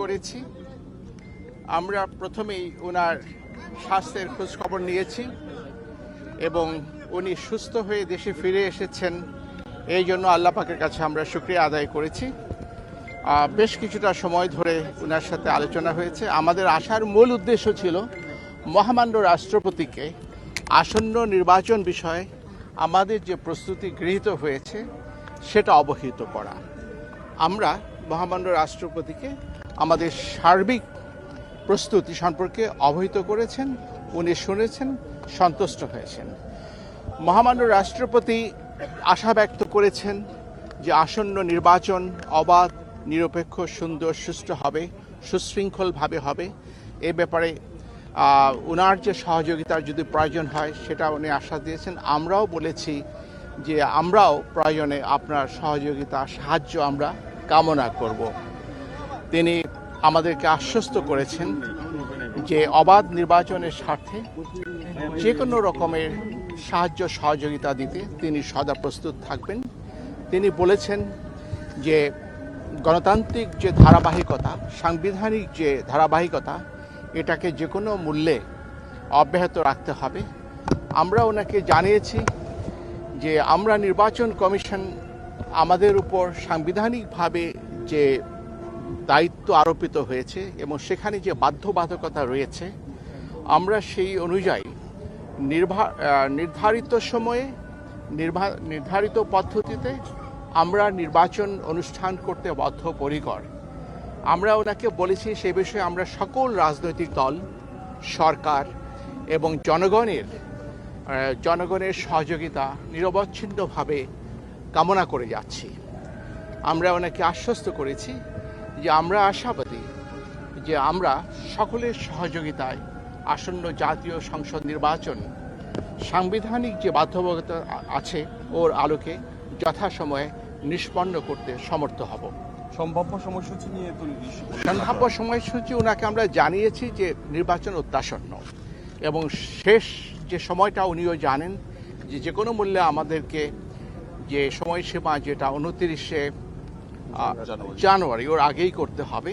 করেছি। আমরা প্রথমেই ওনার স্বাস্থ্যের খোঁজখবর নিয়েছি এবং উনি সুস্থ হয়ে দেশে ফিরে এসেছেন। এই জন্য আল্লাহ পাকের কাছে আমরা শুক্রিয়া আদায় করেছি। বেশ কিছুটা সময় ধরে ওনার সাথে আলোচনা হয়েছে। আমাদের আসার মূল উদ্দেশ্য ছিল মহামান্য রাষ্ট্রপতিকে আসন্ন নির্বাচন বিষয়ে আমাদের যে প্রস্তুতি গৃহীত হয়েছে, সেটা অবহিত করা। আমরা মহামান্য রাষ্ট্রপতিকে আমাদের সার্বিক প্রস্তুতি সম্পর্কে অবহিত করেছেন, উনি শুনেছেন, সন্তুষ্ট হয়েছেন। মহামান্য রাষ্ট্রপতি আশা ব্যক্ত করেছেন যে আসন্ন নির্বাচন অবাধ, নিরপেক্ষ, সুন্দর, সুষ্ঠু হবে, সুশৃঙ্খলভাবে হবে। এ ব্যাপারে ওনার যে সহযোগিতার যদি প্রয়োজন হয়, সেটা উনি আশ্বাস দিয়েছেন। আমরাও বলেছি যে আমরাও প্রয়োজনে আপনার সহযোগিতা, সাহায্য আমরা কামনা করব। তিনি আমাদেরকে আশ্বস্ত করেছেন যে অবাধ নির্বাচনের স্বার্থে যে কোনো রকমের সাহায্য সহযোগিতা দিতে তিনি সদা প্রস্তুত থাকবেন। তিনি বলেছেন যে গণতান্ত্রিক যে ধারাবাহিকতা, সাংবিধানিক যে ধারাবাহিকতা, এটাকে যে কোনো মূল্যে অব্যাহত রাখতে হবে। আমরা ওনাকে জানিয়েছি যে আমরা নির্বাচন কমিশন আমাদের উপর সাংবিধানিকভাবে যে দায়িত্ব আরোপিত হয়েছে এবং সেখানে যে বাধ্যবাধকতা রয়েছে, আমরা সেই অনুযায়ী নির্ধারিত সময়ে নির্ধারিত পদ্ধতিতে আমরা নির্বাচন অনুষ্ঠান করতে বদ্ধপরিকর আমরা ওনাকে বলেছি সে বিষয়ে আমরা সকল রাজনৈতিক দল, সরকার এবং জনগণের জনগণের সহযোগিতা নিরবচ্ছিন্নভাবে কামনা করে যাচ্ছি। আমরা ওনাকে আশ্বস্ত করেছি যে আমরা আশাবাদী যে আমরা সকলের সহযোগিতায় আসন্ন জাতীয় সংসদ নির্বাচন সাংবিধানিক যে বাধ্যবাধকতা আছে ওর আলোকে যথাসময়ে নিষ্পন্ন করতে সমর্থ হব। সম্ভাব্য সময়সূচি নিয়ে তো সম্ভাব্য সময়সূচি ওনাকে আমরা জানিয়েছি যে নির্বাচন অত্যাসন্ন এবং শেষ যে সময়টা উনিও জানেন যে যে কোনো মূল্যে আমাদেরকে যে সময়সীমা যেটা উনতিরিশে জানুয়ারি। জানুয়ারি ওর আগেই করতে হবে।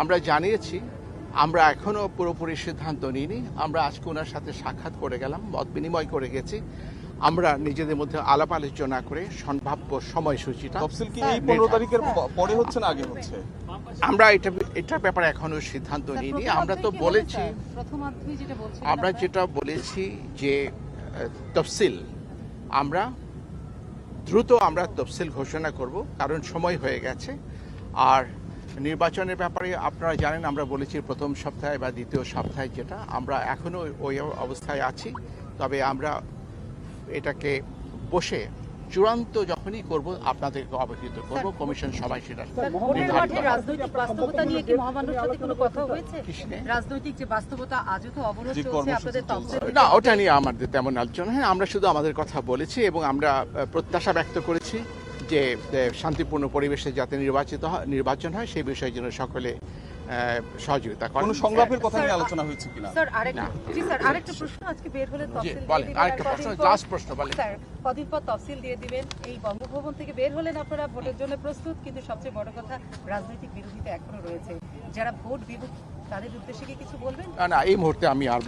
আমরা জানিয়েছি আমরা এখনও পুরোপুরি সিদ্ধান্ত নিইনি। আমরা আজকে ওনার সাথে সাক্ষাৎ করে গেলাম মত বিনিময় করে গেছি। আমরা নিজেদের মধ্যে আলাপ আলোচনা করে সম্ভাব্য সময়সূচিটা তফসিল কি এই পনেরো তারিখের পরে হচ্ছে না আগে হচ্ছে? আমরা এটা এটার ব্যাপারে এখনও সিদ্ধান্ত নিইনি। আমরা তো বলেছি আমরা যেটা বলেছি যে তফসিল আমরা দ্রুত আমরা তফসিল ঘোষণা করব, কারণ সময় হয়ে গেছে। আর নির্বাচনের ব্যাপারে আপনারা জানেন, আমরা বলেছি প্রথম সপ্তাহে বা দ্বিতীয় সপ্তাহে যেটা, আমরা এখনও ওই অবস্থায় আছি। তবে আমরা এটাকে বসে চূড়ান্ত যখনই করব আপনাদেরকে অবহিত করব কমিশন সবাই সেটা। রাজনৈতিক বাস্তবতা নিয়ে কি মহামান্যর সাথে কোনো কথা হয়েছে? রাজনৈতিক যে বাস্তবতা আজও তো অবরোধ চলছে আপনাদের না ওটা নিয়ে আমাদের তেমন আলোচনা হ্যাঁ আমরা শুধু আমাদের কথা বলেছি এবং আমরা প্রত্যাশা ব্যক্ত করেছি যে শান্তিপূর্ণ পরিবেশে যাতে নির্বাচিত হয় নির্বাচন হয় সেই বিষয়ে যেন সকলে সহযোগিতা করেন। সংলাপের কথা নিয়ে আলোচনা হয়েছে কিনা? স্যার আরেকটা জি স্যার আরেকটা প্রশ্ন আজকে বের হলে তফসিল দিয়ে বলেন আরেকটা প্রশ্ন কদিন পর- লাস্ট প্রশ্ন বলেন। স্যার কদিন পর তফসিল দিয়ে দিবেন। এই বঙ্গভবন থেকে বের হলেন আপনারা ভোটের জন্য প্রস্তুত কিন্তু সবচেয়ে বড় কথা রাজনৈতিক বিরোধিতা এখনও রয়েছে। যারা ভোট বিরোধী তাদের উদ্দেশ্যে কি কিছু বলবেন? না, না এই মুহূর্তে আমি আর